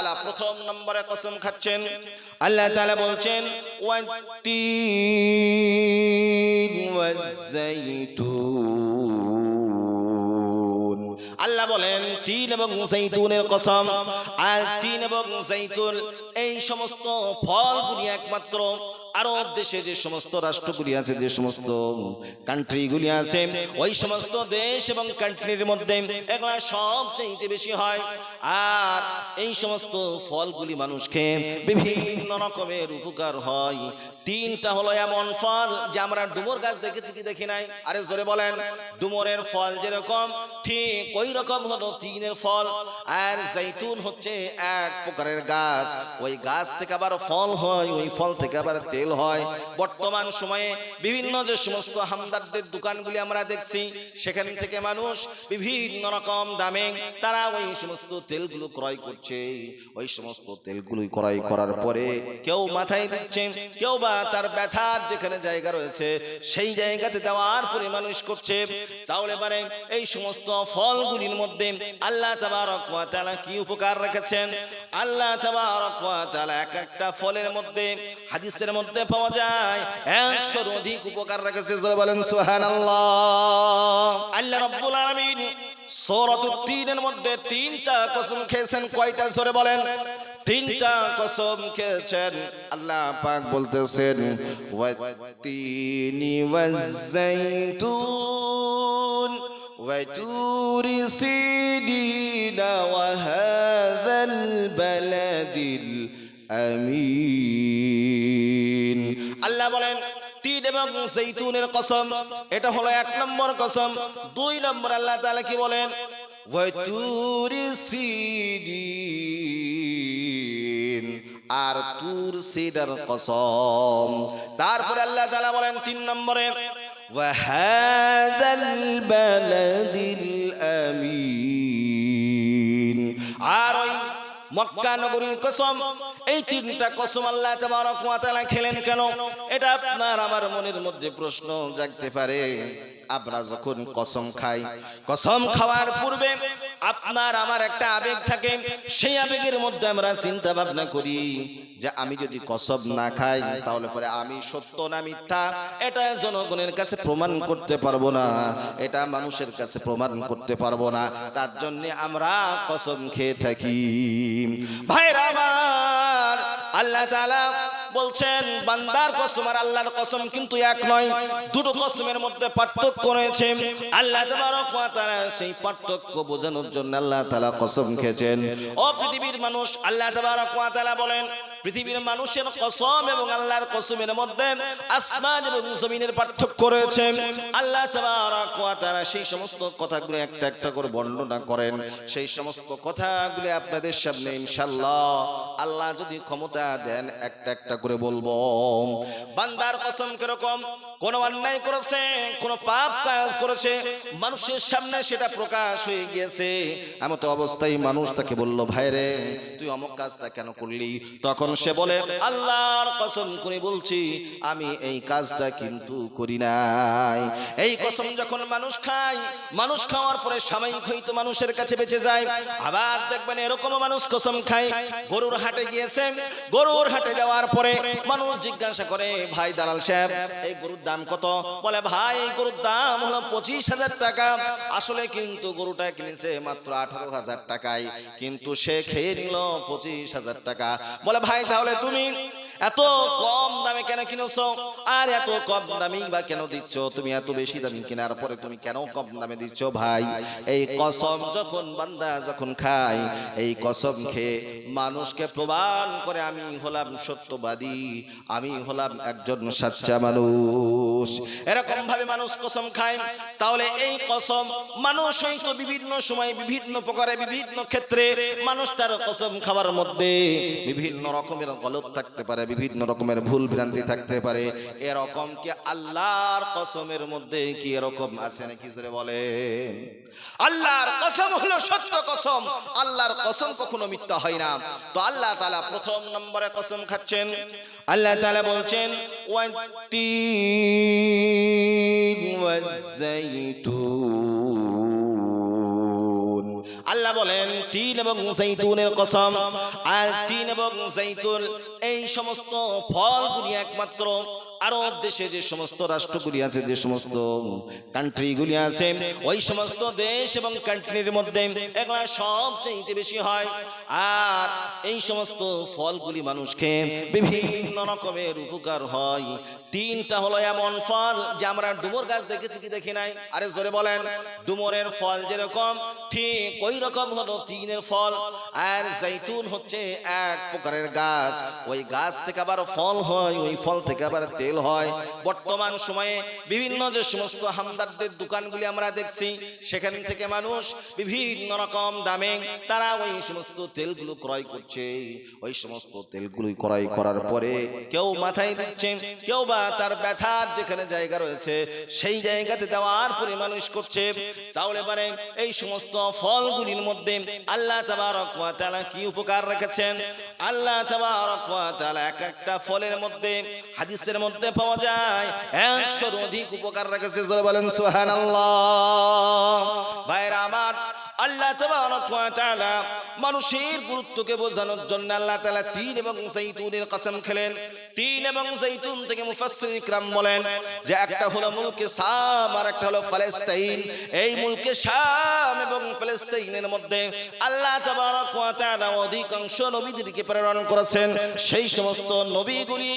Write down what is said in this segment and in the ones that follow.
তাআলা প্রথম নম্বরে কসম খাচ্ছেন। আল্লাহ তালা বলছেন আল্লাহ বলেন তিন এবং জৈতুনের কসম আর তিন এবং জৈতুন এই সমস্ত ফলগুলি একমাত্র আরব দেশে যে সমস্ত রাষ্ট্রগুলি আছে, যে সমস্ত কান্ট্রিগুলি আছে, ওই সমস্ত দেশ এবং কান্ট্রির মধ্যে এগুলা সবচেয়ে বেশি হয়। আর এই সমস্ত ফলগুলি মানুষকে বিভিন্ন রকমের উপকার হয়। তিনটা হলো এমন ফল যে আমরা ডুমুর গাছ দেখেছি কি দেখি নাই? আরে জোরে বলেন, ডুমুরের ফল যেরকম, ঠিক ওই রকম হলো তিনের ফল। আর জৈতুন হচ্ছে এক প্রকারের গাছ। ওই গাছ থেকে আবার ফল হয়, ওই ফল থেকে আবার তেল হয়। বর্তমান সময়ে বিভিন্ন যে সমস্ত হামদারদের দোকানগুলি আমরা দেখছি, সেখান থেকে মানুষ বিভিন্ন রকম দামে তারা ওই সমস্ত তেলগুলো ক্রয় করছে। ওই সমস্ত তেলগুলো ক্রয় করার পরে কেউ মাথায় দিচ্ছে, কেউ বা তার ব্যথার যেখানে জায়গা রয়েছে, সেই জায়গাতে দেওয়ার পরে মানুষ করছে। তাহলে পারে এই সমস্ত ফলগুলির মধ্যে আল্লাহ তাআলা কি উপকার রেখেছেন? আল্লাহ তাআলা এক একটা ফলের মধ্যে, হাদিসের মধ্যে মধ্যে পাওয়া যায়। একশোর অধিক উপকার রেখেছে বলেন সোহান আল্লাহ আলমিন মধ্যে তিনটা কসম খেয়েছেন। কয়টা বলেন? তিনটা কসম খেয়েছেন। আল্লাহ পাক বলতেছেন তিন এবং জৈতুনের কসম এটা হলো এক নম্বর কসম দুই নম্বর আল্লাহ তাআলা কি বলেন ওয়াতুর সিদিন আর তুর সিদার কসম তারপরে আল্লাহ তাআলা বলেন তিন নম্বরে وهذا البلد الأمين আর ওই মক্কা নগরীর কসম, এই তিনটা কসম আল্লাহ তাবারক ওয়া তাআলা খেলেন কেন? এটা আপনার আমার মনের মধ্যে প্রশ্ন জাগতে পারে। আমরা যখন কসম খাই, কসম খাওয়ার পূর্বে আপনার আমার একটা আবেগ থাকে, সেই আবেগের মধ্যে আমরা চিন্তা ভাবনা করি যে আমি যদি কসম না খাই, তাহলে পরে আমি সত্য না মিথ্যা? এটা জনগণের কাছে প্রমাণ করতে পারব না, এটা মানুষের কাছে প্রমাণ করতে পারব না, তার জন্য আমরা কসম খেয়ে থাকি। ভাইরা আমার, আল্লাহ তাআলা বলছেন, বান্দার কসম আর আল্লাহর কসম কিন্তু এক নয়, দুটো কসমের মধ্যে পার্থক্য রয়েছে। আল্লাহ তাআলা সেই পার্থক্য বোঝানোর জন্য আল্লাহ তাআলা কসম খেয়েছেন। ও পৃথিবীর মানুষ, আল্লাহ তাআলা বলেন পৃথিবীর মানুষের কসম এবং আল্লাহর কসমের মধ্যে আসমান এবং জমিনের পার্থক্য রয়েছে। আল্লাহ তাআলা সেই সমস্ত কথাগুলো একটা একটা করে বর্ণনা করেন। সেই সমস্ত কথাগুলো আপনাদের সামনে ইনশাআল্লাহ আল্লাহ যদি ক্ষমতা দেন একটা একটা করে বলব। বান্দার কসম কীরকম? কোন অন্যায় করেছে, কোন পাপ কাজ করেছে, মানুষের সামনে সেটা প্রকাশ হয়ে গিয়েছে। এমত অবস্থায় মানুষ তাকে বলল, ভাইরে, তুই অমুক কাজটা কেন করলি? তখন সে বলে, আল্লাহর কসম করে বলছি, আমি এই কাজটা কিন্তু করি নাই। এই কসম যখন মানুষ খায়, মানুষ খাওয়ার পরে সাময়িক হয়তো মানুষের কাছে বেঁচে যায়। আবার দেখবেন এরকম মানুষ কসম খায়। গরুর হাটে গিয়েছে। গরুর হাটে যাওয়ার পরে মানুষ জিজ্ঞাসা করে, ভাই দালাল সাহেব, এই গরুর দাম কত? বলে, ভাই গরুর দাম হলো পঁচিশ হাজার টাকা। আসলে কিন্তু গরুটা কিনেছে মাত্র আঠারো হাজার টাকায়, কিন্তু সে খেয়ে নিল পঁচিশ হাজার টাকা। বলে, ভাই তাহলে তুমি এত কম দামে কেন কিনেছো? আর এত কম দামেই বা কেন দিচ্ছ? তুমি এত বেশি দামি কেনার পরে তুমি কেন কম দামে দিচ্ছ ভাই? এই কসম যখন বান্দা যখন খায়, এই কসম খেয়ে মানুষকে প্রমাণ করে আমি হলাম সত্যবাদী, আমি হলাম একজন সাচ্চা মানুষ। এরকম ভাবে মানুষ কসম খায়, তাহলে এই কসম মানুষ হয়তো বিভিন্ন সময় বিভিন্ন প্রকারে বিভিন্ন ক্ষেত্রে মানুষ তার কসম খাওয়ার মধ্যে বিভিন্ন রকমের গলত থাকতে পারে বিভিন্ন রকমের ভুল ভ্রান্তি থাকতে পারে। এরকম কি আল্লাহর কসমের মধ্যে কি এরকম আছে নাকি জোরে বলেন আল্লাহর কসম হলো সত্য কসম। আল্লাহর কসম কখনো মিথ্যা হয় না। তো আল্লাহ তাআলা প্রথম নম্বরে কসম খাচ্ছেন। আল্লাহ তাআলা বলছেন আল্লাহ আল্লাহ বলেন, টিন এবং জৈতুনের কসম। আর টিন এবং জৈতুন, এই সমস্ত ফলগুলি একমাত্র আরব দেশে যে সমস্ত রাষ্ট্রগুলি আছে, যে সমস্ত কান্ট্রিগুলি আছে, ওই সমস্ত দেশ এবং কান্ট্রির মধ্যে এগুলা সবচেয়ে বেশি হয়। আর এই সমস্ত ফলগুলি মানুষকে বিভিন্ন রকমের উপকার হয়। তিনটা হলো এমন ফল যে আমরা ডুমুর গাছ দেখেছি কি দেখি নাই? আরে জোরে বলেন, ডুমুরের ফল যেরকম, ঠিক ওই রকম হলো তিনের ফল। আর জৈতুন হচ্ছে এক প্রকারের গাছ। ওই গাছ থেকে আবার ফল হয়, ওই ফল থেকে আবার তেল হয়। বর্তমান সময়ে বিভিন্ন যে সমস্ত হামদারদের দোকানগুলি আমরা দেখছি, সেখান থেকে মানুষ বিভিন্ন রকম দামে তারা ওই সমস্ত তেলগুলো ক্রয় করছে। ওই সমস্ত তেলগুলো ক্রয় করার পরে কেউ মাথায় দিচ্ছে, কেউ বা তার ব্যথার যেখানে জায়গা রয়েছে, সেই জায়গাতে দেওয়ার পরে মানুষ করছে। তাহলে পারে এই সমস্ত ফলগুলির মধ্যে আল্লাহ তাআলা কি উপকার রেখেছেন? আল্লাহ তাআলা এক একটা ফলের মধ্যে, হাদিসের মধ্যে পাওয়া যায়, একশোর অধিক উপকার রেখেছে। বলেন সোহান আল্লাহ ভাইরা, আমার আল্লাহ তাআলা মানুষের গুরুত্বকে বোঝানোর জন্য আল্লাহ তাআলা তিন এবং জৈতুনের কসম খেলেন। তিন এবং জৈতুন থেকে মুফাসসির ইকরাম বলেন যে একটা হলো মুলকে শাম আর একটা হলো ফিলিস্তিন। এই মুলকে শাম এবং ফিলিস্তিনের মধ্যে আল্লাহ তাআলা অধিকাংশ নবীদেরকে প্রেরণ করেছেন। সেই সমস্ত নবীগুলি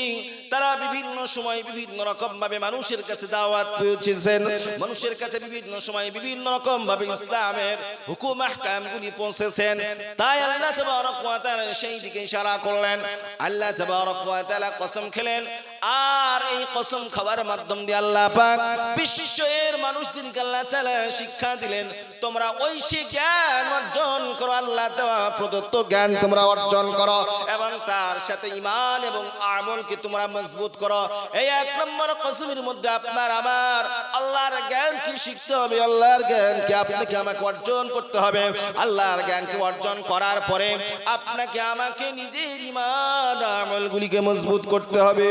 তারা বিভিন্ন সময় বিভিন্ন রকম ভাবে মানুষের কাছে দাওয়াত পৌঁছেছেন মানুষের কাছে বিভিন্ন সময় বিভিন্ন রকম ভাবে ইসলামের হুকুম আহকামগুলি পৌঁছেছেন। তাই আল্লাহ তাবারক ওয়া তাআলা সেই দিকে ইশারা করলেন। আল্লাহ তাবারক ওয়া তাআলা কসম খেলেন আর এই কসম খাবার মাধ্যম দিয়ে আল্লাহ পাক বিশ্বের মানুষদেরকে আল্লাহ তাআলা শিক্ষা দিলেন, তোমরা ঐশী জ্ঞান অর্জন করো, আল্লাহ দেওয়া প্রদত্ত জ্ঞান তোমরা অর্জন করো এবং তার সাথে ইমান এবং আমলকে তোমরা মজবুত করো। এই এক নম্বর কসমের মধ্যে আপনার আমার আল্লাহর জ্ঞান কি শিখতে হবে, আল্লাহর জ্ঞান কি আপনাকে আমাকে অর্জন করতে হবে। আল্লাহর জ্ঞানকে অর্জন করার পরে আপনাকে আমাকে নিজের ইমান আমলগুলিকে মজবুত করতে হবে।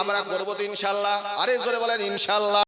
আমরা করব তো ইনশাল্লাহ। আরে জোরে বলেন ইনশাল্লাহ।